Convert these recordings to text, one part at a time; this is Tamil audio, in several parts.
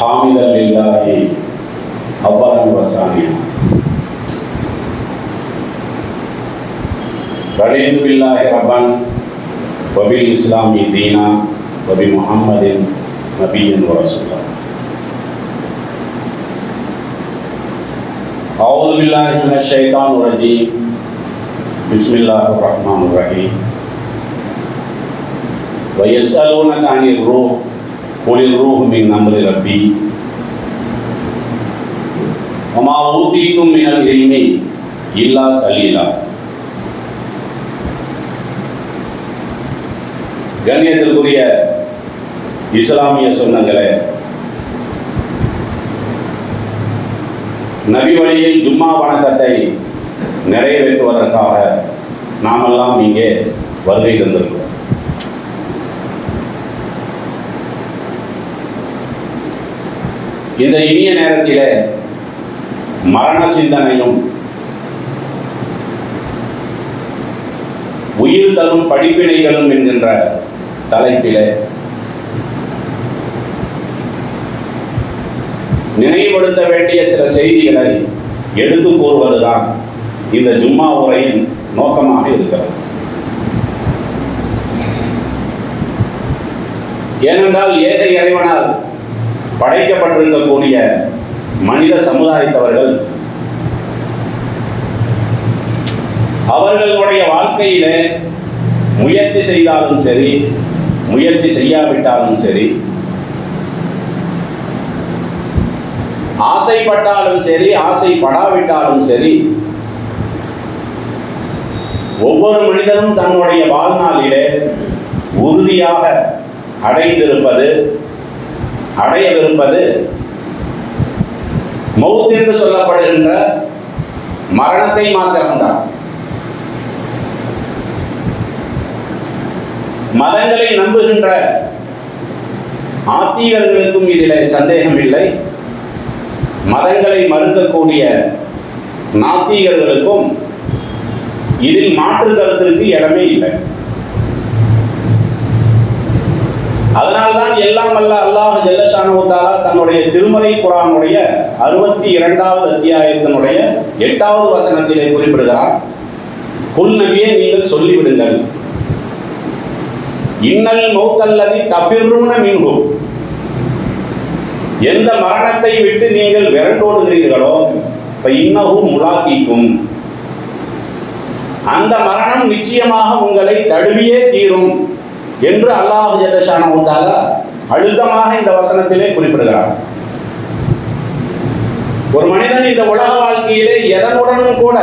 حامدا لله أولا وثانيا رضيت بالله ربا وبالإسلام دينا وبمحمد نبيا ورسولا أعوذ بالله من الشيطان الرجيم بسم الله الرحمن الرحيم ويسألونك عن الروح قل الروح من أمر ربي وما أوتيتم من العلم إلا قليلا கண்ணியத்திற்குரிய இஸ்லாமிய சொந்தங்களே நபி வழியில் ஜும்மா வணக்கத்தை நிறைவேற்றுவதற்காக நாமெல்லாம் இங்கே வருகை தந்திருக்கிறோம் இந்த இனிய நேரத்திலே மரண சிந்தனையும் உயிர் தரும் படிப்பினைகளும் என்கின்ற தலைப்பிலே நினைவுபடுத்த வேண்டிய சில செய்திகளை எடுத்து கூறுவதுதான் இந்த ஜும்மா உரையின் நோக்கமாக இருக்கிறது. ஏனென்றால் ஏக இறைவனால் படைக்கப்பட்டிருக்கக்கூடிய மனித சமுதாயத்தவர்கள் அவர்களுடைய வாழ்க்கையிலே முயற்சி செய்தாலும் சரி முயற்சி செய்யாவிட்டாலும் சரி ஆசைப்பட்டாலும் சரி ஆசைப்படாவிட்டாலும் சரி ஒவ்வொரு மனிதனும் தன்னுடைய வாழ்நாளிலே உறுதியாக அடைந்திருப்பது அடைய விரும்பது மௌத் என்று சொல்லப்படுகின்ற மரணத்தை மாத்திரம்தான். மதங்களை நம்புகின்ற ஆத்திகர்களுக்கும் இதில் சந்தேகம் இல்லை மதங்களை மறுக்கக்கூடிய நாத்திகர்களுக்கும் இதில் மாற்று கருத்திற்கு இடமே இல்லை. அதனால்தான் எல்லாம் அல்ல அல்லாஹ் ஜல்லஷானுத்தாலா தன்னுடைய திருமலை குரானுடைய அறுபத்தி இரண்டாவது அத்தியாயத்தினுடைய எட்டாவது வசனத்திலே குறிப்பிடுகிறார் புல் நபியை நீங்கள் சொல்லிவிடுங்கள். இன்னல் மௌத்தல்லதி தபிர்ருன மின்ஹும். எந்த மரணத்தை விட்டு நீங்கள் விரண்டோடுகிறீர்களோ இப்போ இன்னகும் முலாக்கிக்கும். அந்த மரணம் நிச்சயமாக உங்களை தழுவியே தீரும். என்று அல்லாஹ் உண்டால அழுத்தமாக இந்த வசனத்திலே குறிப்பிடுகிறார். ஒரு மனிதன் இந்த உலக வாழ்க்கையிலே எதனுடனும் கூட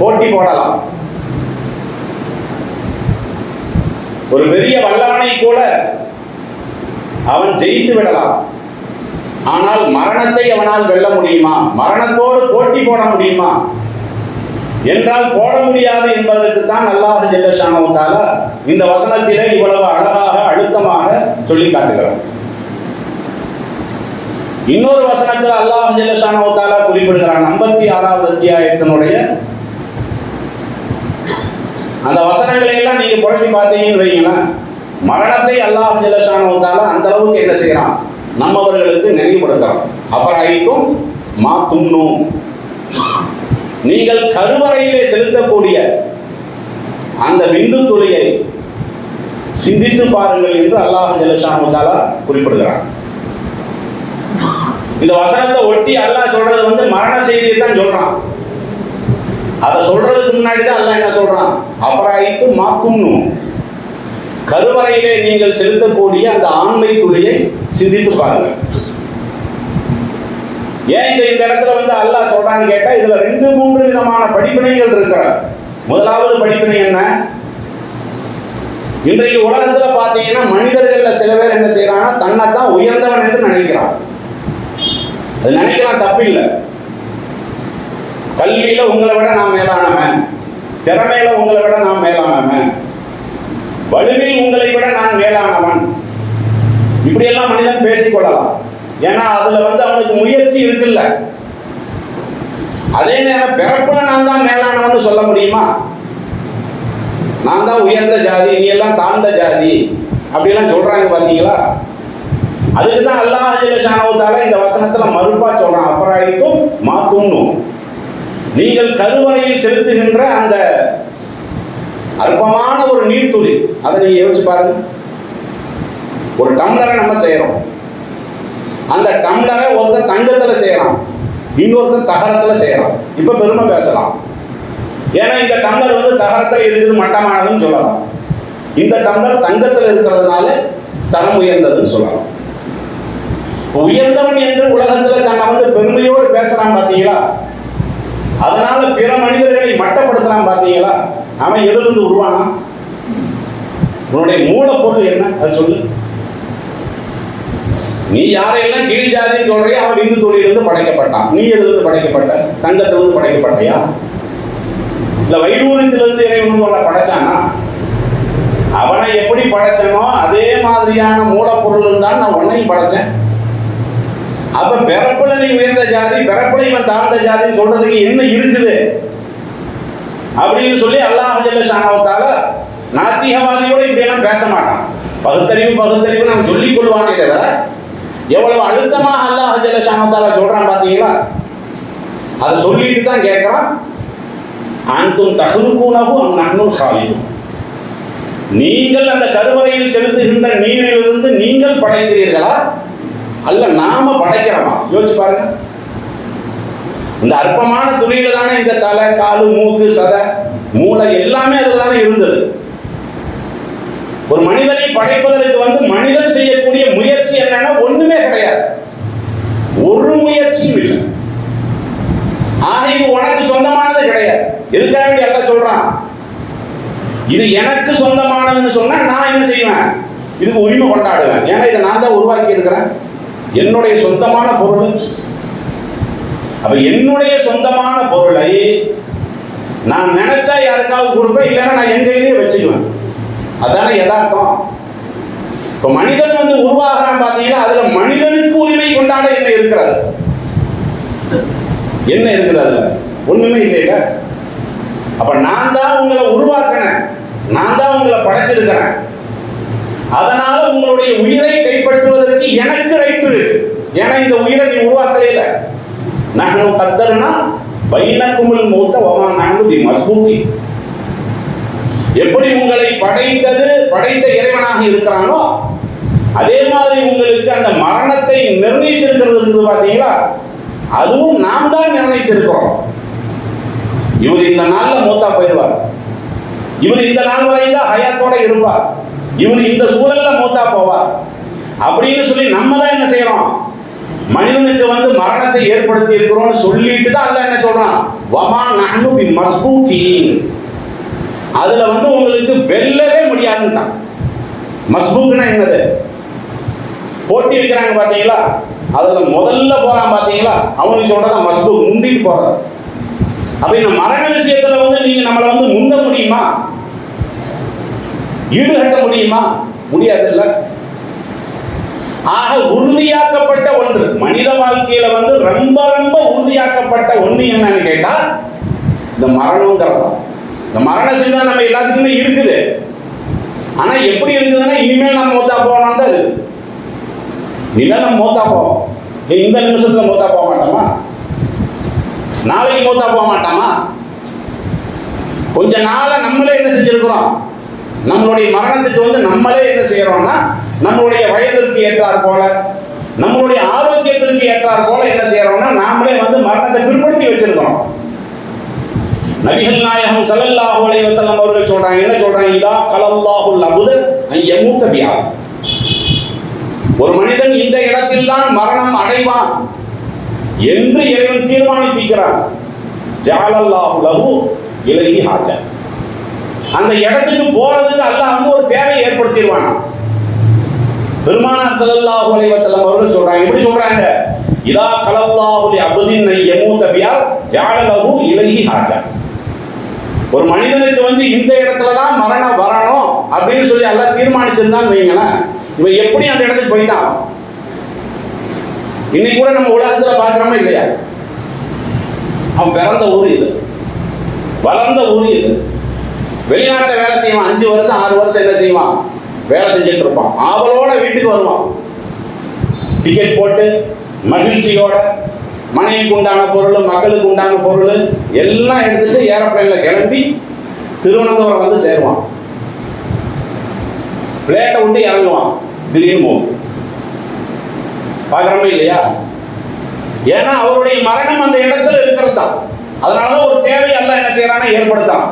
போட்டி போடலாம். ஒரு பெரிய வல்லவனை கூட அவன் ஜெயித்து விடலாம். ஆனால் மரணத்தை அவனால் வெல்ல முடியுமா? மரணத்தோடு போட்டி போட முடியுமா? என்றால் போட முடியாது என்பதற்கு தான் அல்லாஹ் ஜெல்லஷானவத்தால இந்த வசனத்திலே இவ்வளவு அழகாக அழுத்தமாக சொல்லி காட்டுகிறார் இன்னொரு வசனத்தில் அல்லாஹ் ஜெல்லஷானவத்தால குறிப்பிடுகிறான். ஐம்பத்தி ஆறாவது அத்தியாயத்தினுடைய அந்த வசனங்களை எல்லாம் நீங்க புரட்டி பார்த்தீங்கன்னு வைங்களேன். மரணத்தை அல்லாஹ் ஜெல்லஷானவத்தால அந்த அளவுக்கு என்ன செய்யறான்? நம்மவர்களுக்கு நினைவுபடுத்தலாம் அப்புறம் மா துண்ணும் நீங்கள் கருவறையிலே செலுத்தக்கூடிய அந்த விந்து துளியை சிந்தித்து பாருங்கள் என்று அல்லாஹ் ஜெலஷானுத்தாலா குறிப்பிடுகிறான். இந்த வசனத்தை ஒட்டி அல்லாஹ் சொல்றது வந்து மரண செய்தியை தான் சொல்றான். அதை சொல்றதுக்கு முன்னாடி தான் அல்லாஹ் என்ன சொல்றான்? அபராயித்து மாத்தும்னு. கருவறையிலே நீங்கள் செலுத்தக்கூடிய அந்த ஆண்மை துளியை சிந்தித்து பாருங்கள். ஏன் இந்த இந்த இடத்துல வந்து அல்லாஹ் சொல்றான்னு கேட்டா இதுல ரெண்டு மூன்று விதமான படிப்பினைகள் இருக்கிற முதலாவது படிப்பினை என்ன? இன்றைக்கு உலகத்துல பாத்தீங்கன்னா மனிதர்கள்ல சில பேர் என்ன செய்யறாங்கன்னா தன்னை தான் உயர்ந்தவன் என்று நினைக்கிறான். அது நினைக்கலாம் தப்பில்லை. கல்வியில உங்களை விட நான் மேலானவன். திறமையில உங்களை விட நான் மேலானவன். வலுவில் உங்களை விட நான் மேலானவன். இப்படியெல்லாம் மனிதன் பேசிக்கொள்ளலாம் ஏன்னா அதுல வந்து அவனுக்கு முயற்சி இருக்குல்ல. அதே நேரம் பிறப்புல நான் தான் மேலானவன் சொல்ல முடியுமா? நான் தான் உயர்ந்த ஜாதி நீ எல்லாம் தாழ்ந்த ஜாதி அப்படிலாம் சொல்றாங்க பார்த்தீங்களா அதுக்கு தான் அல்லாஹ் ஜல்லஷானவத்தால இந்த வசனத்துல மறுப்பா சொல்றான். அபராயித்தும் மாத்தும்னும் நீங்கள் கருவறையில் செலுத்துகின்ற அந்த அற்பமான ஒரு நீர்த்துளி அதை நீங்க யோசிச்சு பாருங்க. ஒரு டம்ளரை நம்ம செய்யறோம். அந்த டம்ளரை ஒருத்தன் தங்கத்தில் செய்கிறான் இன்னொருத்தன் தகரத்தில் செய்கிறான் இப்போ பெருமை பேசலாம். ஏன்னா இந்த டம்ளர் வந்து தகரத்தில் இருக்குது மட்டமானதுன்னு சொல்லலாம். இந்த டம்ளர் தங்கத்தில் இருக்கிறதுனால தரம் உயர்ந்ததுன்னு சொல்லலாம். உயர்ந்தவன் என்று உலகத்தில் தன்னை வந்து பெருமையோடு பேசுகிறான் பார்த்தீங்களா அதனால பிற மனிதர்களை மட்டப்படுத்துறான் பார்த்தீங்களா அவன் எதிலிருந்து உருவானா? உன்னுடைய மூலப்பொருள் என்ன? அது சொல்லு. நீ யாரையெல்லாம் கீழ் ஜாதின்னு சொல்றியோ அவன் விந்து தொழிலிருந்து படைக்கப்பட்டான். நீ எதுலேருந்து படைக்கப்பட்ட? தங்கத்திலிருந்து படைக்கப்பட்டயா? இல்ல வைடூரியத்திலிருந்து இறைவன் உன்னை படைச்சானா? அவனை எப்படி படைச்சனோ அதே மாதிரியான மூலப்பொருள் தான் நான் உன்னையும் படைச்சேன். அப்ப பிறப்புல நீ உயர்ந்த ஜாதி பிறப்புல இவன் தாழ்ந்த ஜாதின்னு சொல்றதுக்கு என்ன இருக்குது? அப்படின்னு சொல்லி அல்லாஹ் ஜல்ல நாத்திகவாதியோட இப்படியெல்லாம் பேச மாட்டான். பகுத்தறிவு பகுத்தறிவு நான் சொல்லிக் கொள்வானே தவிர எவ்வளவு அழுத்தமாக அல்லாஹ் ஜல்ல சொல்றான் பாத்தீங்களா? அதை சொல்லிட்டு தான் கேட்கிறான் அன்தும் தகுனுக்கூனகு அந்த நன்னும் சாலிக்கும் நீங்கள் அந்த கருவறையில் செலுத்துகின்ற நீரிலிருந்து நீங்கள் படைக்கிறீர்களா? அல்ல நாம படைக்கிறோமா? யோசிச்சு பாருங்க. இந்த அற்பமான துணியில தானே இந்த தலை காலு மூக்கு சதை மூளை எல்லாமே அதில் தானே இருந்தது. ஒரு மனிதனை படைப்பதற்கு வந்து மனிதன் செய்யக்கூடிய முயற்சி என்னன்னா ஒண்ணுமே கிடையாது. ஒரு முயற்சியும் இல்லை. ஆக இது உனக்கு சொந்தமானது கிடையாது. எதுக்காக வேண்டி எல்லாம் சொல்றான்? இது எனக்கு சொந்தமானதுன்னு சொன்னா நான் என்ன செய்வேன்? இதுக்கு உரிமை கொண்டாடுவேன். ஏன்னா இதை நான் தான் உருவாக்கி இருக்கிறேன். என்னுடைய சொந்தமான பொருள். அப்ப என்னுடைய சொந்தமான பொருளை நான் நினைச்சா யாருக்காவது கொடுப்பேன் இல்லைன்னா நான் என் கையிலேயே வச்சுக்குவேன். அதானே யதார்த்தம். இப்ப மனிதன் வந்து உருவாகிறான் பார்த்தீங்கன்னா அதுல மனிதனுக்கு உரிமை கொண்டாட என்ன இருக்கிறது? என்ன இருக்குது அதுல? ஒண்ணுமே இல்லைல்ல. அப்ப நான் தான் உங்களை உருவாக்கினேன். நான் தான் உங்களை படைச்சிருக்கிறேன். அதனால உங்களுடைய உயிரை கைப்பற்றுவதற்கு எனக்கு ரைட் இருக்கு. ஏன்னா இந்த உயிரை நீ உருவாக்கலையில நாங்கள் கத்தருனா பைனக்குமுல் மூத்த வமா தி மஸ்பூக்கி எப்படி உங்களை படைத்தது படைத்த இறைவனாக இருக்கிறானோ அதே மாதிரி உங்களுக்கு அந்த மரணத்தை நிர்ணயிச்சிருக்கிறது இருக்குது பார்த்தீங்களா அதுவும் நாம் தான் நிர்ணயித்திருக்கிறோம். இவர் இந்த நாளில் மூத்தா போயிடுவார். இவர் இந்த நாள் வரை தான் ஹயாத்தோட இருப்பார். இவர் இந்த சூழல்ல மூத்தா போவார். அப்படின்னு சொல்லி நம்ம தான் என்ன செய்யறோம்? மனிதனுக்கு வந்து மரணத்தை ஏற்படுத்தி இருக்கிறோம்னு சொல்லிட்டு தான் அல்ல என்ன சொல்றான்? வமா நஹ்னு பி மஸ்பூகீன் அதுல வந்து உங்களுக்கு வெல்லவே முடியாதுன்ட்டான். மஸ்பூக்னா என்னது? போட்டி வைக்கிறாங்க பார்த்தீங்களா அதுல முதல்ல போறான் பார்த்தீங்களா அவனுக்கு சொல்றதா மஸ்பூக் முந்திட்டு போறான். அப்ப இந்த மரண விஷயத்துல வந்து நீங்க நம்மளை வந்து முந்த முடியுமா? ஈடுகட்ட முடியுமா? முடியாதுல்ல. ஆக உறுதியாக்கப்பட்ட ஒன்று. மனித வாழ்க்கையில வந்து ரொம்ப ரொம்ப உறுதியாக்கப்பட்ட ஒன்று என்னன்னு கேட்டா இந்த மரணங்கிறதான். இந்த மரண சிந்தனை நம்ம எல்லாத்துக்குமே இருக்குது. ஆனா எப்படி இருக்குதுன்னா இனிமேல் நம்ம மூத்தா போகணும் தான் இருக்கு. இனிமேல் நம்ம மூத்தா போவோம் இந்த நிமிஷத்துல மூத்தா போக மாட்டோமா? நாளைக்கு மூத்தா போக மாட்டாமா? கொஞ்ச நாளா நம்மளே என்ன செஞ்சிருக்கிறோம்? நம்மளுடைய மரணத்துக்கு வந்து நம்மளே என்ன செய்யறோம்னா நம்மளுடைய வயதிற்கு ஏற்றார் போல நம்மளுடைய ஆரோக்கியத்திற்கு ஏற்றார் போல என்ன செய்யறோம்னா நாமளே வந்து மரணத்தை பிற்படுத்தி வச்சிருக்கிறோம். நபிகள் நாயகம் சல்லல்லாஹு அலைஹி வஸல்லம் அவர்கள் சொல்றாங்க என்ன சொல்றாங்க? இதா கலல்லாஹுல் அபுத அய்யமூத்த பியா ஒரு மனிதன் இந்த இடத்தில் தான் மரணம் அடைவான் என்று இறைவன் தீர்மானித்திருக்கிறான். ஜாலல்லாஹு லஹு இலகி ஹாஜர். அந்த இடத்துக்கு போறதுக்கு அல்லாஹ் வந்து ஒரு தேவை ஏற்படுத்திடுவான். பெருமானார் சல்லல்லாஹு அலைஹி வஸல்லம் அவர்கள் சொல்றாங்க எப்படி சொல்றாங்க? இதா கலல்லாஹு லி அப்தின் யமூத பியா ஜாலலஹு இலகி ஹாஜர். ஒரு மனிதனுக்கு வந்து இந்த இடத்துல தான் மரணம் வரணும் அப்படின்னு சொல்லி எல்லாம் தீர்மானிச்சிருந்தான்னு வைங்களேன். இவன் எப்படி அந்த இடத்துக்கு போயிட்டான். இன்னைக்கு கூட நம்ம உலகத்துல பார்க்குறோமா இல்லையா? அவன் பிறந்த ஊர் இது. வளர்ந்த ஊர் இது. வெளிநாட்டை வேலை செய்வான். அஞ்சு வருஷம் ஆறு வருஷம் என்ன செய்வான்? வேலை செஞ்சுட்டு இருப்பான். ஆவலோட வீட்டுக்கு வருவான். டிக்கெட் போட்டு மகிழ்ச்சியோட மனைவிக்கு உண்டான பொருள் மக்களுக்கு உண்டான பொருள் எல்லாம் எடுத்துட்டு ஏரோப்ளேனில் கிளம்பி திருவனந்தபுரம் வந்து சேருவான். பிளேட்டை விட்டு இறங்குவான். திடீர்னு மூத்து பார்க்குறோமே இல்லையா? ஏன்னா அவருடைய மரணம் அந்த இடத்துல இருக்கிறது தான் அதனாலதான் ஒரு தேவை அல்ல என்ன செய்யறானா ஏற்படுத்தலாம்.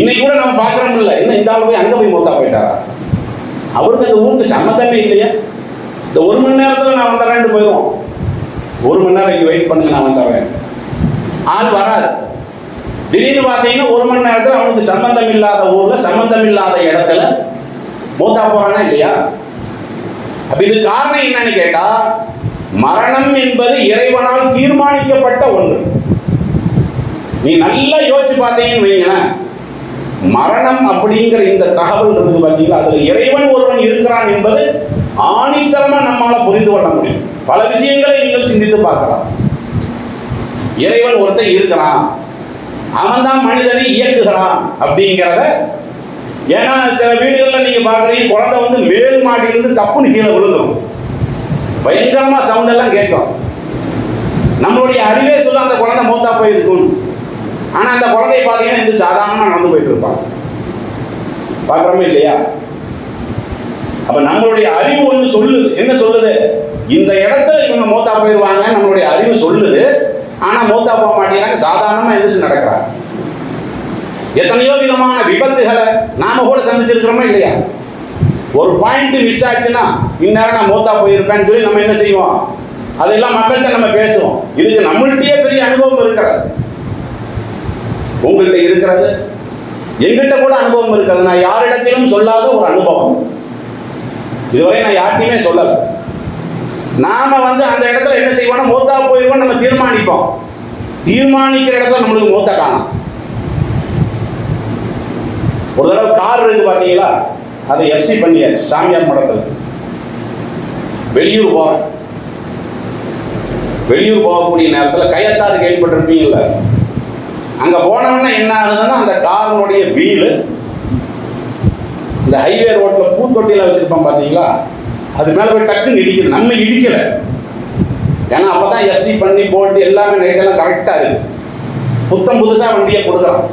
இன்னைக்கு கூட நம்ம பார்க்குறோம் இல்லை. இன்னும் இந்த ஆள் போய் அங்கே போய் மூத்தா போயிட்டாரா? அவருக்கு அந்த ஊருக்கு சம்மந்தமே இல்லையா. இந்த ஒரு மணி நேரத்தில் நான் வந்துடுறேன்ட்டு போயிடுவோம். ஒரு மணி நேரம் இங்கே வெயிட் பண்ணுங்க நான் வந்துடுறேன் ஆள் வராது திடீர்னு பார்த்தீங்கன்னா ஒரு மணி நேரத்தில் அவனுக்கு சம்பந்தம் இல்லாத ஊரில் சம்பந்தம் இல்லாத இடத்துல மூத்தா போறானா இல்லையா? அப்ப இது காரணம் என்னன்னு கேட்டா மரணம் என்பது இறைவனால் தீர்மானிக்கப்பட்ட ஒன்று. நீ நல்லா யோசிச்சு பார்த்தீங்கன்னு வைங்களேன் மரணம் அப்படிங்கிற இந்த தகவல் இருக்கு பார்த்தீங்களா அதுல இறைவன் ஒருவன் இருக்கிறான் என்பது ஆணித்தரமா நம்மால புரிந்து கொள்ள முடியும். பல விஷயங்களை நீங்கள் சிந்தித்து பார்க்கலாம். இறைவன் ஒருத்தன் இருக்கிறான். அவன் தான் மனிதனை இயக்குகிறான் அப்படிங்கிறத ஏன்னா சில வீடுகளில் நீங்க பார்க்குறீங்க குழந்தை வந்து மேல் மாடியிலிருந்து தப்புன்னு கீழே விழுந்துடும் பயங்கரமா சவுண்ட் எல்லாம் கேட்கும். நம்மளுடைய அறிவே சொல்ல அந்த குழந்தை மூத்தா போயிருக்கும். ஆனா அந்த குழந்தைய பார்த்தீங்கன்னா இந்த சாதாரணமாக நடந்து போயிட்டு இருப்பான். பார்க்குறோமே இல்லையா? அப்ப நம்மளுடைய அறிவு ஒன்று சொல்லுது. என்ன சொல்லுது? இந்த இடத்துல இவங்க மூத்தா போயிடுவாங்க நம்மளுடைய அறிவு சொல்லுது. ஆனால் மூத்தா போக மாட்டேங்கிறாங்க. சாதாரணமாக எந்திரிச்சு நடக்கிறாங்க. எத்தனையோ விதமான விபத்துகளை நாம கூட சந்திச்சிருக்கிறோமா இல்லையா? ஒரு பாயிண்ட் மிஸ் ஆச்சுன்னா இந்நேரம் நான் மூத்தா போயிருப்பேன்னு சொல்லி நம்ம என்ன செய்வோம்? அதெல்லாம் மக்கள்கிட்ட நம்ம பேசுவோம். இதுக்கு நம்மள்கிட்டயே பெரிய அனுபவம் இருக்கிறது. உங்கள்கிட்ட இருக்கிறது. எங்கிட்ட கூட அனுபவம் இருக்கிறது. நான் யாரிடத்திலும் சொல்லாத ஒரு அனுபவம். இதுவரை நான் யார்கிட்டையுமே சொல்லலை. நாம வந்து அந்த இடத்துல என்ன செய்வோம்னா மூத்தா போயிடுவோம் நம்ம தீர்மானிப்போம். தீர்மானிக்கிற இடத்துல நம்மளுக்கு மூத்த காணும். ஒரு தடவை கார் இருக்கு பார்த்தீங்களா அதை எஃப்சி பண்ணியாச்சு சாமியார் மடத்தில். வெளியூர் போகிறேன் வெளியூர் போகக்கூடிய நேரத்தில் கயத்தாறு கேள்விப்பட்டிருப்பீங்கல்ல? அங்கே போனோம்னா என்ன ஆகுதுன்னா அந்த காரனுடைய வீலு இந்த ஹைவே ரோட்டில் பூத்தொட்டியில் வச்சுருப்பான் பார்த்தீங்களா அது மேலே போய் டக்குன்னு இடிக்குது. நம்ம இடிக்கலை. ஏன்னா அப்போ தான் எஃப்சி பண்ணி போட்டு எல்லாமே நைட்டெல்லாம் கரெக்டாக இருக்குது புத்தம் புதுசாக வண்டியை கொடுக்குறான்.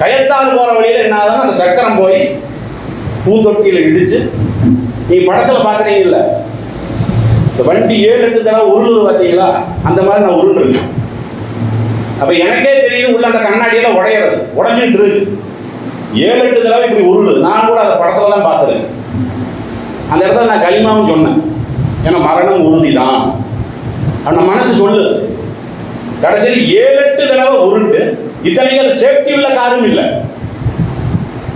கயத்தாறு போகிற வழியில் என்ன ஆகுதுன்னா அந்த சக்கரம் போய் பூந்தொட்டியில் இடித்து நீ படத்தில் பார்க்குறீங்கல்ல? இந்த வண்டி ஏழு எட்டு தடவை உருளுது பார்த்தீங்களா? அந்த மாதிரி நான் உருண்டுருக்கேன் அப்போ எனக்கே தெரியுது உள்ள அந்த கண்ணாடியில் உடையிறது. உடஞ்சிட்டு இருக்கு. ஏழு எட்டு தடவை இப்படி உருளுது. நான் கூட அந்த படத்தில் தான் பார்த்துருக்கேன். அந்த இடத்துல நான் களிமாவும் சொன்னேன். ஏன்னா மரணம் உறுதி தான் அந்த மனசு சொல்லு. கடைசியில் ஏழு எட்டு தடவை உருண்டு. இத்தனைக்கு அது சேஃப்டி உள்ள காரும் இல்லை.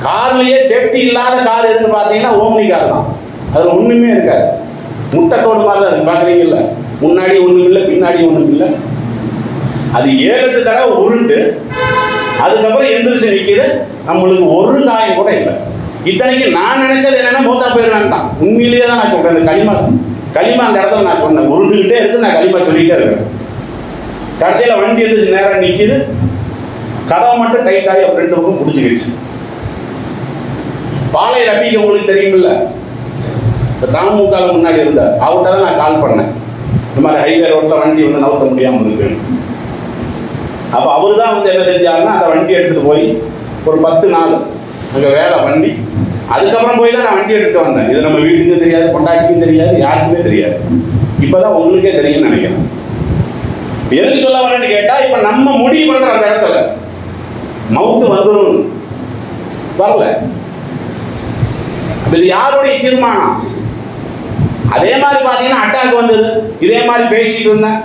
கார்லேயே சேஃப்டி இல்லாத கார் எதுன்னு பார்த்தீங்கன்னா ஓம்னி கார் தான். அதில் ஒன்றுமே இருக்காது. முட்டைக்கோடு மாதிரி தான் இருக்கு. பார்க்குறீங்கல்ல? முன்னாடி ஒன்றும் இல்லை பின்னாடி ஒன்றும் இல்லை. அது ஏழு எட்டு தடவை உருண்டு. அதுக்கப்புறம் எந்திரிச்சு நிற்கிது நம்மளுக்கு ஒரு காயம் கூட இல்லை. இத்தனைக்கு நான் நினைச்சது என்னன்னா மூத்தா போயிடுவேன் தான் உண்மையிலேயே தான் நான் சொல்றேன் களிமா களிமா அந்த இடத்துல நான் சொன்னேன். உருண்டுகிட்டே இருக்கு நான் களிமா சொல்லிட்டே இருக்கேன் கடைசியில் வண்டி எடுத்து நேரம் நிற்கிது கதவை மட்டும் டைட் ஆகி அப்ப ரெண்டு பக்கம் பிடிச்சிக்கிடுச்சு. பாலை ரஃபீக் உங்களுக்கு தெரியுமில்ல? இப்போ தாமுகால முன்னாடி இருந்தார். அவர்கிட்ட தான் நான் கால் பண்ணேன். இந்த மாதிரி ஹைவே ரோட்டில் வண்டி வந்து நவுத்த முடியாமல் இருக்கு. அப்போ அவர் தான் வந்து என்ன செஞ்சாருன்னா அந்த வண்டி எடுத்துகிட்டு போய் ஒரு பத்து நாள் அங்கே வேலை வண்டி. அதுக்கப்புறம் போய் தான் நான் வண்டி எடுத்துகிட்டு வந்தேன். இது நம்ம வீட்டுக்கும் தெரியாது பொண்டாட்டிக்கும் தெரியாது யாருக்குமே தெரியாது. இப்போ தான் உங்களுக்கே தெரியும்னு நினைக்கிறேன். எதுக்கு சொல்ல வரேன்னு கேட்டால் இப்போ நம்ம முடிவு பண்ணுற அந்த இடத்துல. மவுத்து வந்துடும் வரல. இது யாருடைய தீர்மானம்? அதே மாதிரி பார்த்தீங்கன்னா அட்டாக் வந்தது. இதே மாதிரி பேசிட்டு இருந்தேன்.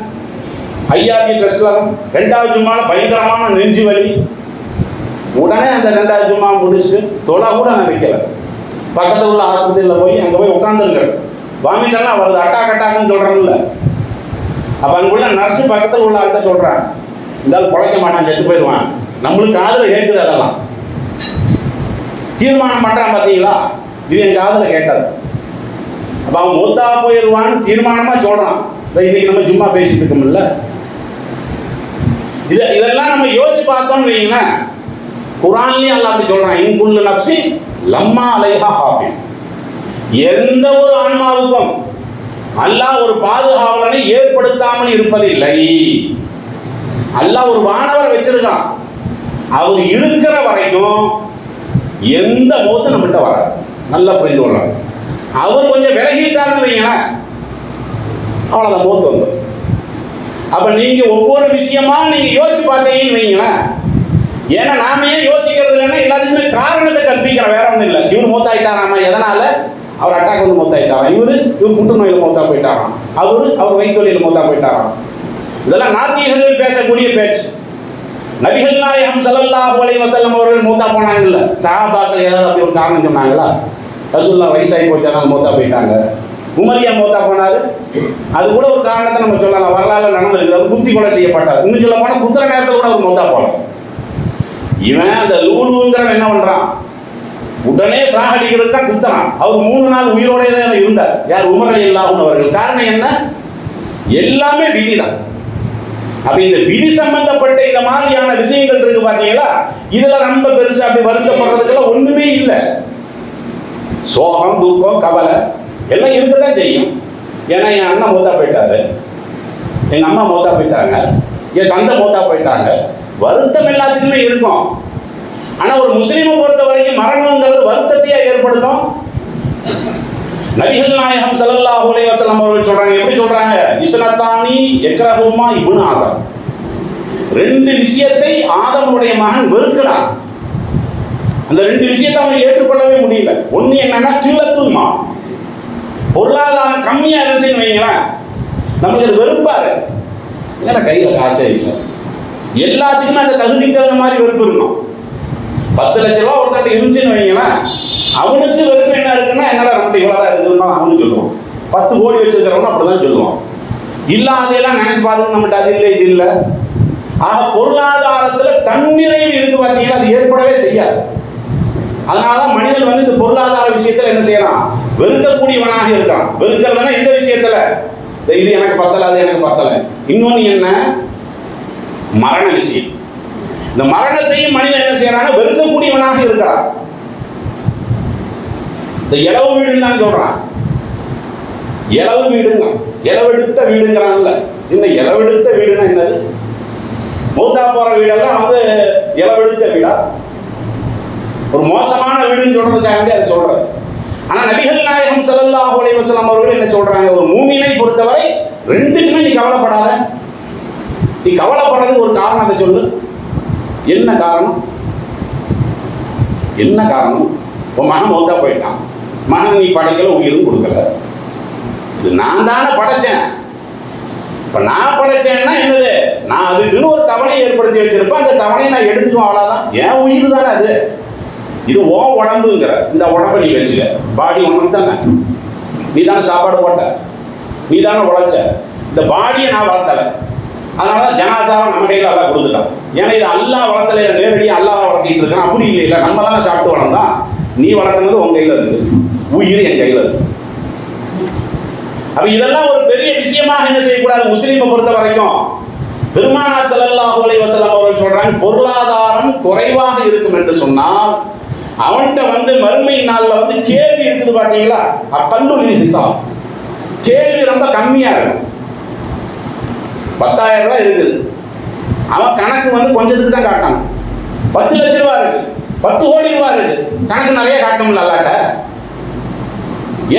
ஐயாபி ட்ரெஸ்ல ரெண்டாவது ஜும்மால பயங்கரமான நெஞ்சு வலி. உடனே அந்த ரெண்டாவது ஜும்மா முடிச்சுட்டு தொலை கூட நான் வைக்கல. பக்கத்தில் உள்ள ஆஸ்பத்திரியில் போய் அங்கே போய் உட்காந்துருக்கிறேன் வாமிட்டெல்லாம் வருது. அட்டாக் அட்டாக்குன்னு சொல்கிறாங்கல்ல அப்போ அங்குள்ள நர்ஸு பக்கத்தில் உள்ள ஆள்கிட்ட சொல்கிறாங்க இருந்தாலும் பிழைக்க மாட்டான் செத்து போயிடுவான். நம்மளுக்கு காதில் கேட்குது அதெல்லாம். தீர்மானம் பண்ணுறான் பார்த்தீங்களா இது என் காதில் கேட்டது. அப்போ அவன் மூத்தா போயிடுவான்னு தீர்மானமாக சொல்கிறான் இதோ இன்னைக்கு நம்ம சும்மா பேசிட்டு இருக்கோம்ல. இதை இதெல்லாம் நம்ம யோசிச்சு பார்த்தோம்னு வைங்களேன் குரான்லயே அல்லாஹ் அப்படி சொல்றான் இன்குள்ள நப்சி லம்மா அலைஹா ஹாஃபி எந்த ஒரு ஆன்மாவுக்கும் அல்லாஹ் ஒரு பாதுகாவலனை ஏற்படுத்தாமல் இருப்பதில்லை. அல்லாஹ் ஒரு வானவரை வச்சிருக்கான். அவர் இருக்கிற வரைக்கும் எந்த மௌத்து நம்மகிட்ட வராது. நல்லா புரிந்து கொள்ளணும். அவர் கொஞ்சம் விலகிட்டாருன்னு வைங்களேன் அவ்வளோதான் மூத்து வந்துடும் அப்போ நீங்கள் ஒவ்வொரு விஷயமா நீங்கள் யோசிச்சு பார்த்தீங்கன்னு வைங்களேன் ஏன்னா நாம ஏன் யோசிக்கிறது இல்லைன்னா எல்லாத்துக்குமே காரணத்தை கற்பிக்கிறோம் வேற ஒன்றும் இல்லை. இவர் மூத்தாயிட்டாராமா? எதனால? அவர் அட்டாக் வந்து மூத்தாயிட்டாராம். இவர் இவர் புற்றுநோயில் மூத்தா போயிட்டாராம். அவர் அவர் வைத்தொழியில் மூத்தா போயிட்டாராம். இதெல்லாம் நாத்திகர்கள் பேசக்கூடிய பேச்சு. நபிகள் நாயகம் ஸல்லல்லாஹு அலைஹி வசல்லம் அவர்கள் மூத்தா போனாங்கல்ல. சஹாபாக்கள் ஏதாவது அப்படி ஒரு காரணம் சொன்னாங்களா? ரசூல்லா வயசாகி போச்சு அதனால மூத்தா போயிட்டாங்க. உமரியா மூத்தா போனார். அது கூட ஒரு காரணத்தை நம்ம சொல்லலாம். வரலாறு நடந்திருக்கு அவர் குத்தி கொலை செய்யப்பட்டார். இன்னும் சொல்ல போனால் குத்துற நேரத்தில் கூட அவர் மூத்தா போகலாம் இவன் அந்த லூலுங்கிறவன் என்ன பண்றான்? உடனே சாகடிக்கிறது தான் குத்துறான். அவர் மூணு நாள் உயிரோடைய தான் இருந்தார். யார்? உமரல் இல்லாமல் அவர்கள். காரணம் என்ன? எல்லாமே விதி தான். அப்ப இந்த விதி சம்பந்தப்பட்ட இந்த மாதிரியான விஷயங்கள் இருக்கு பாத்தீங்களா? இதுல ரொம்ப பெருசு அப்படி வருத்தப்படுறதுக்கெல்லாம் ஒண்ணுமே இல்லை. சோகம் துக்கம் கவலை எல்லாம் இருக்கத்தான் செய்யும். ஏன்னா என் அண்ணன் மூத்தா போயிட்டாரு. எங்க அம்மா மூத்தா போயிட்டாங்க. என் தந்தை மூத்தா போயிட்டாங்க. வருத்தம் எல்லாத்துக்குமே இருக்கும். ஆனா ஒரு முஸ்லீமை பொறுத்த வரைக்கும் மரணங்கிறது வருத்தத்தையே ஏற்படுத்தும். நபிகள் நாயகம் ஸல்லல்லாஹு உலை வசலம் அவர்கள் சொல்றாங்க எப்படி சொல்றாங்க? இசனத்தானி எக்ரஹுமா இபுன் ஆதம். ரெண்டு விஷயத்தை ஆதமுடைய மகன் வெறுக்கிறான். அந்த ரெண்டு விஷயத்தை அவனை ஏற்றுக்கொள்ளவே முடியல. ஒன்று என்னன்னா கில்லத்துமா பொருளாதாரம் கம்மியாக இருந்துச்சுன்னு வைங்களேன். நம்மளுக்கு அது வெறுப்பாரு என்னடா கையில் காசே இல்லை. எல்லாத்துக்குமே அந்த தகுதிக்கு தகுந்த மாதிரி வெறுப்பு இருக்கணும் பத்து லட்ச ரூபா ஒருத்தட்ட இருந்துச்சுன்னு வைங்களேன் அவனுக்கு வெறுப்பு என்ன இருக்குன்னா என்னடா ரொம்ப இவ்வளோதான் இருக்குதுன்னு அவனுக்கு சொல்லுவான் பத்து கோடி வச்சிருக்கிறவங்க அப்படிதான் சொல்லுவான் இல்லாதையெல்லாம் நினைச்சு பார்த்துட்டு நம்மகிட்ட அது இல்லை இது இல்லை. ஆக பொருளாதாரத்தில் தன்னிறைவு இருக்கு பார்த்தீங்கன்னா அது ஏற்படவே செய்யாது. அதனாலதான் மனிதன் வந்து இந்த பொருளாதார விஷயத்துல என்ன செய்யறான்? வெறுக்கக்கூடியவனாக இருக்கான். வெறுக்கிறதுனா இந்த விஷயத்துல இது எனக்கு பத்தல அது எனக்கு பத்தல. இன்னொன்னு என்ன? மரண விஷயம் இந்த மரணத்தையும் மனிதன் என்ன செய்யறான் வெறுக்கக்கூடியவனாக இருக்கிறான். இந்த இலவு வீடுன்னு தான் சொல்றான். இலவு வீடுங்க. இலவெடுத்த வீடுங்கிறான்ல இன்னும் இலவெடுத்த வீடுன்னா என்னது? மூத்தா போற வீடெல்லாம் வந்து இலவெடுத்த வீடா? ஒரு மோசமான வீடுன்னு சொல்றதுக்காக வேண்டி அதை சொல்றாரு. ஆனா நபிகள் நாயகம் செல்லல்லா அலைஹி அவர்கள் என்ன சொல்றாங்க? ஒரு மூமினை பொறுத்தவரை ரெண்டுக்குமே நீ கவலைப்படாத. நீ கவலைப்படுறதுக்கு ஒரு காரணத்தை சொல்லு. என்ன காரணம்? என்ன காரணம்? உன் மகன் மௌத்தா போயிட்டான். மகன் நீ படைக்கல உயிரும் கொடுக்கல. இது நான் தானே படைச்சேன். இப்போ நான் படைச்சேன்னா என்னது? நான் அதுக்குன்னு ஒரு தவணையை ஏற்படுத்தி வச்சிருப்பேன். அந்த தவணையை நான் எடுத்துக்குவேன் அவ்வளோதான் என் உயிர் தானே அது. இது ஓ உடம்புங்கிற. இந்த உடம்பை நீ வச்சுக்க. பாடி உனக்கு தானே. நீ தானே சாப்பாடு போட்ட. நீ தானே உழைச்ச. இந்த பாடியை நான் வளர்த்தலை. அதனால தான் ஜனாசாவை நம்ம கையில் அல்லா கொடுத்துட்டான். ஏன்னா இது அல்லா வளர்த்தல நேரடியாக அல்லாவை வளர்த்திட்டு இருக்கான் அப்படி இல்லை இல்லை. நம்ம தானே சாப்பிட்டு வளர்ந்தா நீ வளர்த்துனது உன் கையில் இருக்கு. உயிர் என் கையில் இருக்கு. அப்ப இதெல்லாம் ஒரு பெரிய விஷயமாக என்ன செய்யக்கூடாது? முஸ்லீமை பொறுத்த வரைக்கும் பெருமானார் ஸல்லல்லாஹு அலைஹி வசலம் அவர்கள் சொல்றாங்க பொருளாதாரம் குறைவாக இருக்கும் என்று சொன்னால் அவன்கிட்ட வந்து மறுமை நாளில் வந்து கேள்வி இருக்குது பார்த்தீங்களா அப்பல்லுலில் ஹிசாப். கேள்வி ரொம்ப கம்மியா இருக்கும். பத்தாயிரம் ரூபாய் இருக்குது. அவன் கணக்கு வந்து கொஞ்சத்துக்கு தான் காட்டான் பத்து லட்ச ரூபா இருக்கு பத்து கோடி ரூபா இருக்கு கணக்கு நிறைய காட்டணும்ல அல்லாட்ட?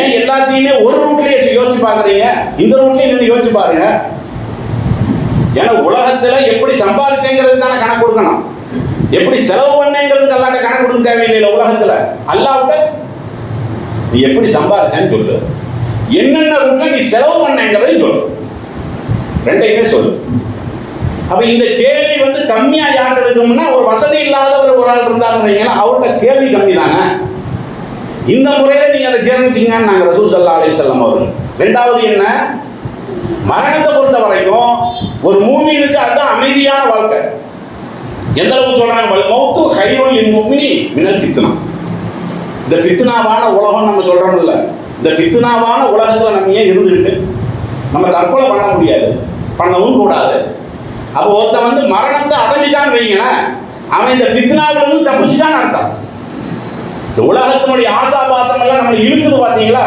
ஏன் எல்லாத்தையுமே ஒரு ரூட்லயே யோசிச்சு பாக்குறீங்க இந்த ரூட்லயே நின்று யோசிச்சு பாருங்க. ஏன்னா உலகத்துல எப்படி சம்பாதிச்சேங்கிறது தானே கணக்கு கொடுக்கணும். எப்படி செலவு பண்ணேங்கிறதுக்கு அல்லாட்ட கணக்கு கொடுக்க தேவையில்லை உலகத்துல? அல்லாவிட்ட நீ எப்படி சம்பாதிச்சேன்னு சொல்லு. என்னென்ன ரூட்ல நீ செலவு பண்ணேங்கிறதையும் சொல்லு. ரெண்டையுமே சொல்லு. அப்ப இந்த கேள்வி வந்து கம்மியா யார்கிட்ட இருக்கும்னா ஒரு வசதி இல்லாதவர் ஒரு ஆள் இருந்தாருன்னு அவர்கிட்ட கேள்வி கம்மி தானே இந்த முறையில நீங்க அதை ஜீரணிச்சிங்கன்னு நாங்க ரசூல் சல்லா அலி செல்லம் அவர்கள். ரெண்டாவது என்ன? மரணத்தை பொறுத்த வரைக்கும் ஒரு மூமினுக்கு அதுதான் அமைதியான வாழ்க்கை. எந்த அளவுக்கு சொல்றாங்க மௌத்து ஹைரோல் இன் மூமினி மினல் ஃபித்னா. இந்த ஃபித்னாவான உலகம் நம்ம சொல்றோம்ல இந்த ஃபித்னாவான உலகத்துல நம்ம ஏன் இருந்துக்கிட்டு நம்ம தற்கொலை பண்ண முடியாது. பண்ணவும் கூடாது. அப்போ ஒருத்தன் வந்து மரணத்தை அடைஞ்சிட்டான்னு வைங்களேன் அவன் இந்த ஃபித்னாவிலிருந்து தப்பிச்சுட்டான்னு அர்த்தம். இந்த உலகத்தினுடைய ஆசா எல்லாம் நம்மளை இழுக்குது பார்த்தீங்களா?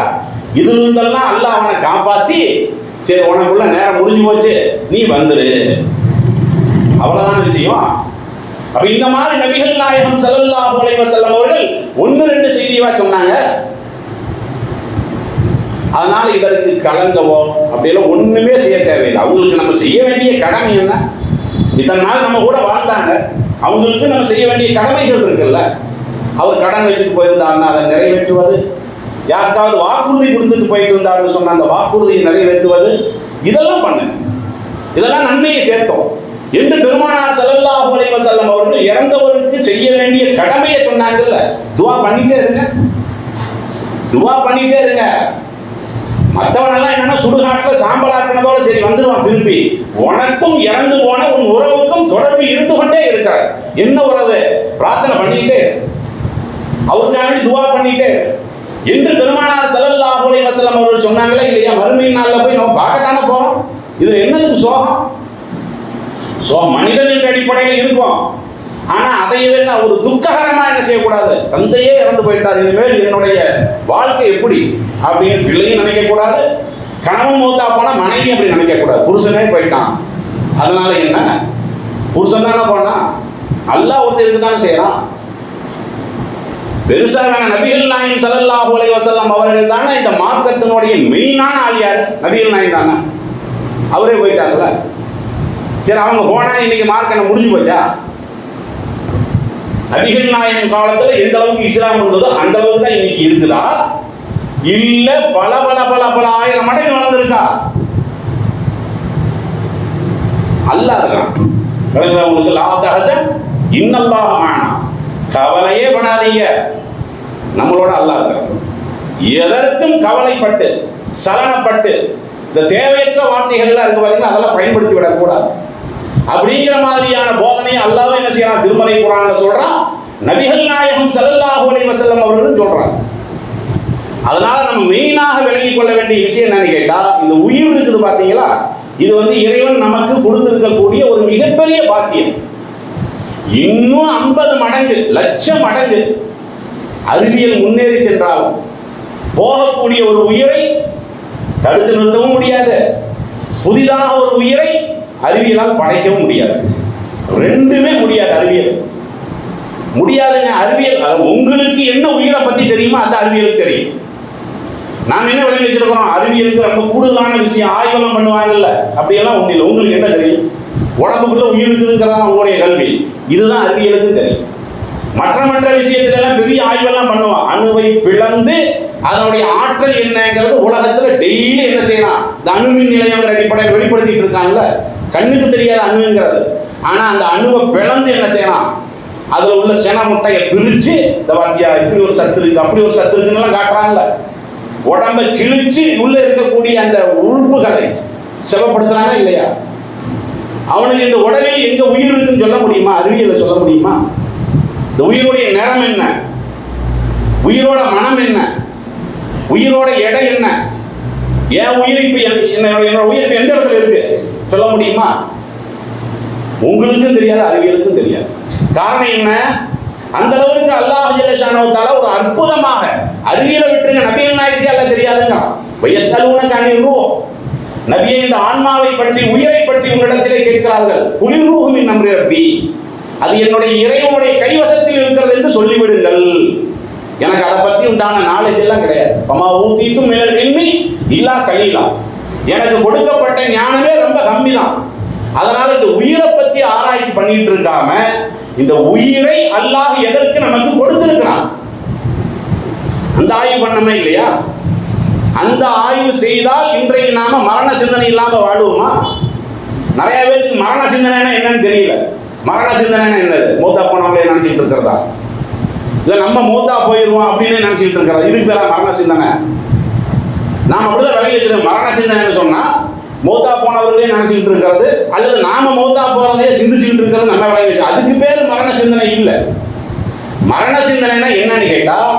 இதுல இருந்தெல்லாம் அல்லாஹ் அவனை காப்பாத்தி சரி உனக்குள்ள நேரம் முடிஞ்சு போச்சு நீ வந்துரு. அவ்வளவுதான் விஷயம் அப்ப இந்த மாதிரி நபிகள் நாயகம் செல்லல்லா அலைஹி செல்லம் அவர்கள் ஒன்று ரெண்டு செய்தியவா சொன்னாங்க? அதனால இதற்கு கலங்கவோ அப்படியெல்லாம் ஒன்றுமே செய்ய தேவையில்லை. அவங்களுக்கு நம்ம செய்ய வேண்டிய கடமை என்ன? இத்தனை நாள் நம்ம கூட வாழ்ந்தாங்க. அவங்களுக்கு நம்ம செய்ய வேண்டிய கடமைகள் இருக்குல்ல. அவர் கடன் வச்சுட்டு போயிருந்தாருன்னா அதை நிறைவேற்றுவது. யாருக்காவது வாக்குறுதி கொடுத்துட்டு போயிட்டு இருந்தாருன்னு சொன்ன அந்த வாக்குறுதியை நிறைவேற்றுவது. இதெல்லாம் பண்ணு. இதெல்லாம் நன்மையை சேர்த்தோம். என்று பெருமானார் செல்லல்லா அலைஹி செல்லம் அவர்கள் இறந்தவருக்கு செய்ய வேண்டிய கடமையை சொன்னாங்கல்ல. துவா பண்ணிட்டே இருங்க. துவா பண்ணிட்டே இருங்க. மற்றவனெல்லாம் என்னன்னா சுடுகாட்டில் சாம்பலாக்கினதோட சரி வந்துடுவான் திருப்பி உனக்கும் இறந்து போன உன் உறவுக்கும் தொடர்பு இருந்து கொண்டே இருக்கிறார் என்ன உறவு? பிரார்த்தனை பண்ணிக்கிட்டே அவருக்காக வேண்டி துவா பண்ணிட்டே என்று பெருமானார் செலல்லா அலைஹி வசலம் அவர்கள் சொன்னாங்களே இல்லையா? வறுமையின் நாளில் போய் நம்ம பார்க்கத்தானே போறோம்? இது என்னதுக்கு சோகம்? சோ மனிதன் என்ற அடிப்படையில் இருக்கும். ஆனா அதையவே நான் ஒரு துக்ககரமா என்ன செய்யக்கூடாது? தந்தையே இறந்து போயிட்டார் இனிமேல் என்னுடைய வாழ்க்கை எப்படி? அப்படின்னு பிள்ளையும் நினைக்கக்கூடாது கணவன் மூத்தா போனா மனைவி அப்படி நினைக்கக்கூடாது புருஷனே போயிட்டான். அதனால என்ன? புருஷன் தானே போனா? அல்லாஹ் ஒருத்தருக்கு தானே செய்யறான். பெருசாக நபிகள் நாயம் ஸல்லல்லாஹு அலைஹி வசல்லம் அவர்கள் தானே இந்த மார்க்கத்தினுடைய மெயினான ஆள் யார்? நபிகள் நாயம் தானே. அவரே போயிட்டாங்கல்ல சரி அவங்க போனா இன்னைக்கு மார்க் என்ன முடிஞ்சு போச்சா? நபிகள் நாயகம் காலத்துல எந்த அளவுக்கு இஸ்லாம் இருந்ததோ அந்த அளவுக்கு தான் இன்னைக்கு இருக்குதா? இல்ல பல பல பல பல ஆயிரம் மடங்கு வளர்ந்துருக்கா? அல்லாஹ் இருக்கான். உங்களுக்கு லாபத்தகசன் இன்னல்லாக மானா. கவலையே படாதீங்க. நம்மளோட அல்லாஹ் இருக்கான். எதற்கும் கவலைப்பட்டு சலனப்பட்டு இந்த தேவையற்ற வார்த்தைகள்லாம் இருக்கு பார்த்தீங்கன்னா அதெல்லாம் பயன்படுத்தி விடக்கூடாது. அப்படிங்கிற மாதிரியான போதனையை அல்லாவும் என்ன செய்யறான்? திருமலை குரான்ல சொல்றான். நபிகள் நாயகம் செல்லல்லாஹு அலைஹி வஸல்லம் அவர்களும் சொல்றாங்க. அதனால நம்ம மெயினாக விளங்கிக் கொள்ள வேண்டிய விஷயம் என்னன்னு கேட்டா இந்த உயிர் இருக்குது பாத்தீங்களா? இது வந்து இறைவன் நமக்கு கொடுத்திருக்கக்கூடிய ஒரு மிகப்பெரிய பாக்கியம். இன்னும் ஐம்பது மடங்கு லட்சம் மடங்கு அறிவியல் முன்னேறி சென்றாலும் போகக்கூடிய ஒரு உயிரை தடுத்து நிறுத்தவும் முடியாது. புதிதாக ஒரு உயிரை அறிவியலால் படைக்கவும் முடியாது. ரெண்டுமே முடியாது அறிவியல். முடியாதுங்க அறிவியல். உங்களுக்கு என்ன உயிரை பத்தி தெரியுமோ அந்த அறிவியலுக்கு தெரியும். நாம் என்ன விளங்கி வச்சிருக்கிறோம்? அறிவியலுக்கு ரொம்ப கூடுதலான விஷயம். ஆய்வெல்லாம் பண்ணுவாங்கல்ல. அப்படியெல்லாம் ஒன்றும் இல்லை. உங்களுக்கு என்ன தெரியும்? உடம்புக்குள்ள உயிர் இருக்குதுங்கிறதா உங்களுடைய கல்வி. இதுதான் அறிவியலுக்கு தெரியும். மற்ற மற்ற விஷயத்துல எல்லாம் பெரிய ஆய்வெல்லாம் பண்ணுவான். அணுவை பிளந்து அதனுடைய ஆற்றல் என்னங்கிறது உலகத்துல டெய்லி என்ன செய்யலாம் இந்த அணுமின் நிலையங்கிற அடிப்படையில் வெளிப்படுத்திட்டு இருக்காங்கல்ல கண்ணுக்கு தெரியாத அணுங்கிறது. ஆனால் அந்த அணுவை பிளந்து என்ன செய்யணும் அதில் உள்ள சென முட்டையை பிரித்து இந்த வாத்தியா இப்படி ஒரு சத்து இருக்கு அப்படி ஒரு சத்து இருக்குன்னு காட்டுறாங்கல்ல. உடம்பை கிழிச்சு உள்ள இருக்கக்கூடிய அந்த உறுப்புகளை செவப்படுத்துறானா இல்லையா? அவனுக்கு இந்த உடலில் எங்க உயிர் இருக்குன்னு சொல்ல முடியுமா? அறிவியல சொல்ல முடியுமா? இந்த உயிருடைய நிறம் என்ன? உயிரோட மனம் என்ன? உயிரோட எடை என்ன? என் உயிர் இப்ப என்னோட என்னோட உயிர் இப்ப எந்த இடத்துல இருக்கு? சொல்ல முடியுமா? உங்களுக்கும் தெரியாது அறிவியலுக்கும் தெரியாது. காரணம் என்ன? அந்த அளவுக்கு அல்லாஹ் ஜல்லஷானவத்தால ஒரு அற்புதமாக அறிவியலை விட்டுருங்க. நபிகள் நாயகத்துக்கு எல்லாம் தெரியாதுங்கிறான். வயசலூன கணிர்ரூ நபியை இந்த ஆன்மாவை பற்றி உயிரை பற்றி உங்களிடத்திலே கேட்கிறார்கள். குளிர்ரூகுமின் நம்பி ரப்பி. அது என்னுடைய இறைவனுடைய கைவசத்தில் இருக்கிறது என்று சொல்லிவிடுங்கள். எனக்கு அதை பற்றி உண்டான நாலேஜ் எல்லாம் கிடையாது. அம்மா ஊத்திட்டும் மேல் எண்ணி இல்லா கலீலா. எனக்கு கொடுக்கப்பட்ட ஞானமே ரொம்ப கம்மி தான் அதனால இந்த உயிரை பத்தி ஆராய்ச்சி பண்ணிட்டு இருக்காம இந்த உயிரை அல்லாஹ் எதற்கு நமக்கு கொடுத்திருக்கிறான்? அந்த ஆய்வு பண்ணமே இல்லையா? அந்த ஆய்வு செய்தால் இன்றைக்கு நாம மரண சிந்தனை இல்லாம வாழுவோமா? நிறைய பேருக்கு மரண சிந்தனைனா என்னன்னு தெரியல. மரண சிந்தனைனா என்னது? மூத்தா போனவங்களே நினைச்சிட்டு இருக்கிறதா? இல்லை நம்ம மூத்தா போயிடுவோம் அப்படின்னு நினைச்சிட்டு இருக்கிறதா? இதுக்கு பேரா மரண சிந்தனை. நாம் அப்படிதான் விலகி வச்சிருக்கோம். மரண சிந்தனைன்னு சொன்னால் மௌத்தா போனவர்களே நினச்சிக்கிட்டு இருக்கிறது அல்லது நாம மௌத்தா போகிறதையே சிந்திச்சுக்கிட்டு இருக்கிறது நல்லா விலகி வச்சு அதுக்கு பேர் மரண சிந்தனை இல்லை. மரண சிந்தனைனா என்னன்னு கேட்டால்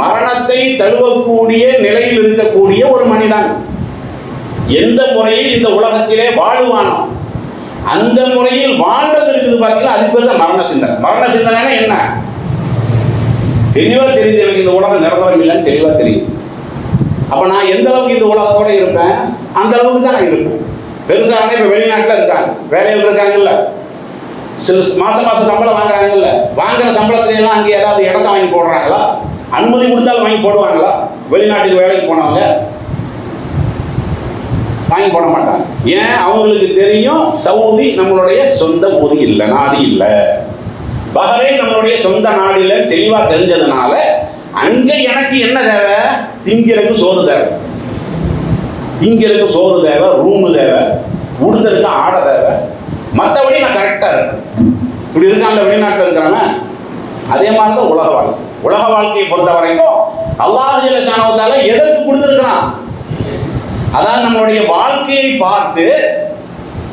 மரணத்தை தழுவக்கூடிய நிலையில் இருக்கக்கூடிய ஒரு மனிதன். எந்த முறையில் இந்த உலகத்திலே வாழுவானோ அந்த முறையில் வாழ்றது இருக்குது பார்த்தீங்களா அதுக்கு பேர் தான் மரண சிந்தனை. மரண சிந்தனைனா என்ன? தெளிவாக தெரியுது எனக்கு இந்த உலகம் நிரந்தரம் இல்லைன்னு தெளிவாக தெரியுது. அப்போ நான் எந்த அளவுக்கு இந்த உலகத்தோட இருப்பேன்? அந்த அளவுக்கு தான் நான் இருப்பேன். பெருசாக இப்போ வெளிநாட்டில் இருக்காங்க. வேலையில் இருக்காங்கல்ல. சில மாதம் மாதம் சம்பளம் வாங்குறாங்கல்ல. வாங்குற சம்பளத்துல அங்கே ஏதாவது இடத்த வாங்கி போடுறாங்களா? அனுமதி கொடுத்தாலும் வாங்கி போடுவாங்களா? வெளிநாட்டுக்கு வேலைக்கு போனவங்க வாங்கி போட மாட்டாங்க. ஏன்? அவங்களுக்கு தெரியும் சவுதி நம்மளுடைய சொந்த ஊர் இல்லை நாடு இல்லை. பஹ்ரைன் நம்மளுடைய சொந்த நாடு இல்லைன்னு தெளிவாக தெரிஞ்சதுனால அங்க எனக்கு என்ன தேவை? திங்கிறதுக்கு சோறு தேவை. திங்கிறதுக்கு சோறு தேவை ரூமு தேவை. உடுத்தருக்கு ஆடை தேவை. மற்றபடி நான் கரெக்டாக இருக்கேன். இப்படி இருக்கான்ல வெளிநாட்டில் இருக்கிறாங்க அதே மாதிரி தான் உலக வாழ்க்கை. உலக வாழ்க்கையை பொறுத்த வரைக்கும் அல்லாஹ் சாணவத்தால எதற்கு கொடுத்துருக்கிறான்? அதான் நம்மளுடைய வாழ்க்கையை பார்த்து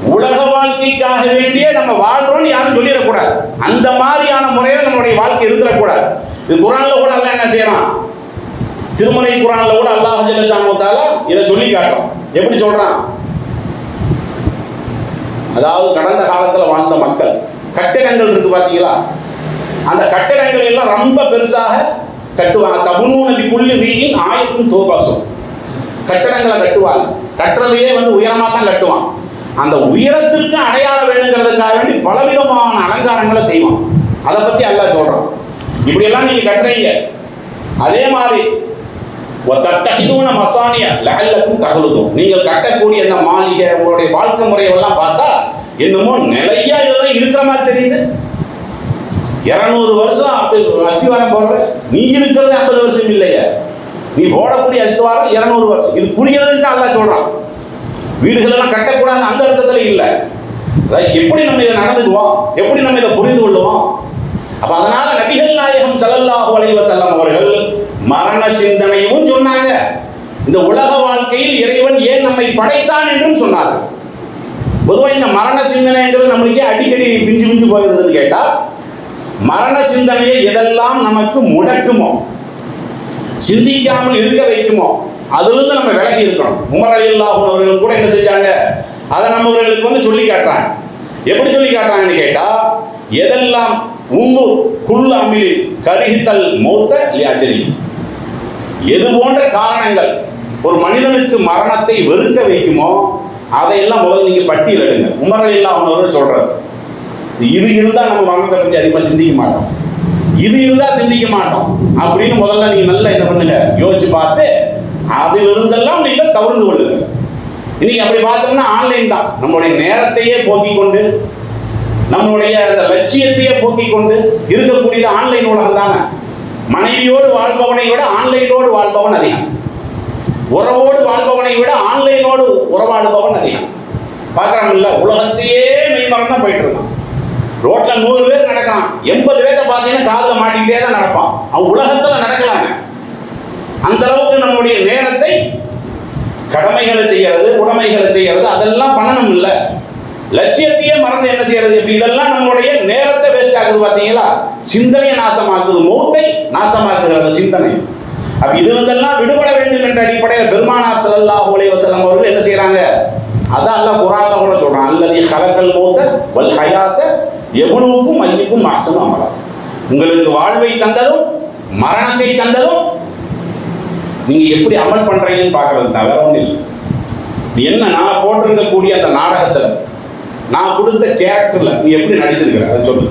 உலக வாழ்க்கைக்காக வேண்டியே நம்ம வாழ்றோம்னு யாரும் சொல்லிடக்கூடாது. அந்த மாதிரியான முறையில் நம்மளுடைய வாழ்க்கை இருந்துடக்கூடாது இது குரான்ல கூட அல்லாஹ் என்ன செய்யறான்? திருமலை குரான்ல கூட அல்லாஹ் ஜல்லஷானவத்தால இதை சொல்லி காட்டும் எப்படி சொல்றான்? அதாவது கடந்த காலத்தில் வாழ்ந்த மக்கள் கட்டிடங்கள் இருக்கு பார்த்தீங்களா அந்த கட்டிடங்களை எல்லாம் ரொம்ப பெருசாக கட்டுவாங்க. தபுனு நபி புள்ளி வீயின் ஆயத்தும் தோபாசும். கட்டிடங்களை கட்டுவாங்க. கட்டுறதையே வந்து உயரமாக தான் கட்டுவான். அந்த உயரத்திற்கு அடையாளம் வேணுங்கிறதுக்காக வேண்டி பலவிதமான அலங்காரங்களை செய்வான். அதை பற்றி அல்லாஹ் சொல்கிறோம் இப்படியெல்லாம் நீங்கள் கட்டுறீங்க. அதே மாதிரி தத்தகிதூன மசானிய லஅல்லக்கும் தகலுதும் நீங்கள் கட்டக்கூடிய அந்த மாளிகை உங்களுடைய வாழ்க்கை முறையெல்லாம் பார்த்தா என்னமோ நிலையா இதெல்லாம் இருக்கிற மாதிரி தெரியுது. இருநூறு வருஷம் அப்படி அஸ்திவாரம் போடுற நீ இருக்கிறது ஐம்பது வருஷம் இல்லையா. நீ போடக்கூடிய அஸ்திவாரம் இருநூறு வருஷம். இது புரியறதுக்கு தான் அல்லாஹ் சொல்றான். வீடுகளெல்லாம் கட்டக்கூடாது அந்த அர்த்தத்தில் இல்லை. அதாவது எப்படி நம்ம இதை நடந்துக்குவோம்? எப்படி நம்ம இதை புரிந்து கொள்ளுவோம்? அப்போ அதனால நபிகள் நாயகம் செல்லல்லாஹு அலைஹி செல்லம் அவர்கள் மரண சிந்தனையும் சொன்னாங்க. இந்த உலக வாழ்க்கையில் இறைவன் ஏன் நம்மை படைத்தான் என்றும் சொன்னார். பொதுவாக இந்த மரண சிந்தனைங்கிறது நம்மளுக்கே அடிக்கடி பிஞ்சு பிஞ்சு போகிறதுன்னு கேட்டால் மரண சிந்தனையை எதெல்லாம் நமக்கு முடக்குமோ சிந்திக்காமல் இருக்க வைக்குமோ அதிலிருந்து நம்ம விலகி இருக்கணும். உமர் அலி அவர்கள் கூட என்ன செஞ்சாங்க? அதை நம்மவர்களுக்கு வந்து சொல்லி காட்டுறாங்க. எப்படி சொல்லி காட்டுறாங்கன்னு கேட்டால் எதெல்லாம் உங்கு குள்ள அமிலில் கருகித்தல் மௌத்த லியாஜலி எது போன்ற காரணங்கள் ஒரு மனிதனுக்கு மரணத்தை வெறுக்க வைக்குமோ அதையெல்லாம் முதல்ல நீங்க பட்டியல் எடுங்க. உமரல் அல்லாஹூன் அவர்கள் சொல்றாரு இது இருந்தா நம்ம மரணத்தை பத்தி அதிகமா சிந்திக்க மாட்டோம். இது இருந்தா சிந்திக்க மாட்டோம். அப்படின்னு முதல்ல நீங்க நல்லா என்ன பண்ணுங்க? யோசிச்சு பார்த்து அதிலிருந்தெல்லாம் நீங்க தவிர்ந்து கொள்ளுங்கள் இன்னைக்கு அப்படி பார்த்தோம்னா ஆன்லைன் தான். நம்மளுடைய நேரத்தையே போக்கிக் கொண்டு நம்மளுடைய அந்த லட்சியத்தையே போக்கிக் கொண்டு இருக்கக்கூடியது ஆன்லைன் உலகம் தானே. மனைவியோடு வாழ்பவனை விட ஆன்லைனோடு வாழ்பவன் அதிகம். உறவோடு வாழ்பவனை விட ஆன்லைனோடு உறவாடுபவன் அதிகம். பார்க்குறாங்கல்ல உலகத்தையே மெய்மரம் தான் போயிட்டு இருக்கான். ரோட்ல நூறு பேர் நடக்கிறான். எண்பது பேர்த்த பார்த்தீங்கன்னா காதில் மாட்டிக்கிட்டே தான் நடப்பான். அவன் உலகத்தில் நடக்கலாங்க. அந்த அளவுக்கு நம்முடைய நேரத்தை கடமைகளை செய்யறது உடமைகளை செய்யறது அதெல்லாம் பண்ணணும் இல்லை. லட்சியத்தையே மறந்து என்ன செய்யறது? இப்ப இதெல்லாம் நம்மளுடைய நேரத்தை வேஸ்ட் ஆகுது பார்த்தீங்களா சிந்தனையை நாசமாக்குது. மூத்தை நாசமாக்குகிறது சிந்தனை. அப்ப இதுலதெல்லாம் விடுபட வேண்டும் என்ற அடிப்படையில் பெருமானார் ஸல்லல்லாஹு அலைஹி வஸல்லம் அவர்கள் என்ன செய்யறாங்க அதான் அல்லாஹ் குர்ஆன்ல கூட சொல்றான் அல்லது கலக்கல் மூத்த வல் ஹயாத்த எவனுக்கும் ஐயுக்கும் மாசமும் அமலா. உங்களுக்கு வாழ்வை தந்ததும் மரணத்தை தந்ததும் நீங்க எப்படி அமல் பண்றீங்கன்னு பாக்குறது தான் வேற ஒன்றும் இல்லை என்ன? நான் போட்டிருக்கக்கூடிய அந்த நாடகத்தில் நான் கொடுத்த கேரக்டர்ல நீ எப்படி நடிச்சிருக்கிற? அதை சொல்லு.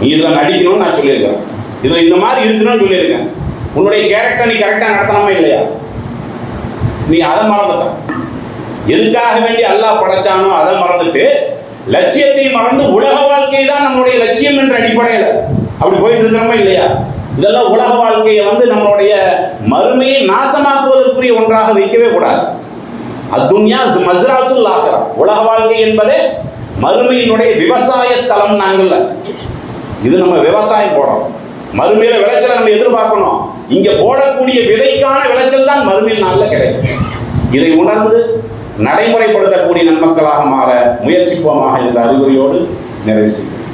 நீ இதில் நடிக்கணும்னு நான் சொல்லியிருக்கேன். இதில் இந்த மாதிரி இருக்கணும்னு சொல்லியிருக்கேன். உன்னுடைய கேரக்டர் நீ கரெக்டாக நடத்தணுமா இல்லையா? நீ அதை மறந்துட்ட. எதுக்காக வேண்டி அல்லாஹ் படைச்சானோ அதை மறந்துட்டு லட்சியத்தை மறந்து உலக வாழ்க்கை தான் நம்மளுடைய லட்சியம் என்ற அடிப்படையில். அப்படி போயிட்டு இருக்கிறோமா இல்லையா? இதெல்லாம் உலக வாழ்க்கையை வந்து நம்மளுடைய மறுமையை நாசமாக்குவதற்குரிய ஒன்றாக வைக்கவே கூடாது. அத்துன்யா மஸ்ராத்துல் ஆகிறா உலக வாழ்க்கை என்பதே மறுமையினுடைய விவசாய ஸ்தலம் நாங்கள்ல. இது நம்ம விவசாயம் போடுறோம். மறுமையில விளைச்சலை நம்ம எதிர்பார்க்கணும். இங்க போடக்கூடிய விதைக்கான விளைச்சல் தான் மறுமையில் நல்ல கிடைக்கும். இதை உணர்ந்து நடைமுறைப்படுத்தக்கூடிய நன்மக்களாக மாற முயற்சிப்போமாக என்ற அறிகுறியோடு நிறைவு செய்கிறேன்.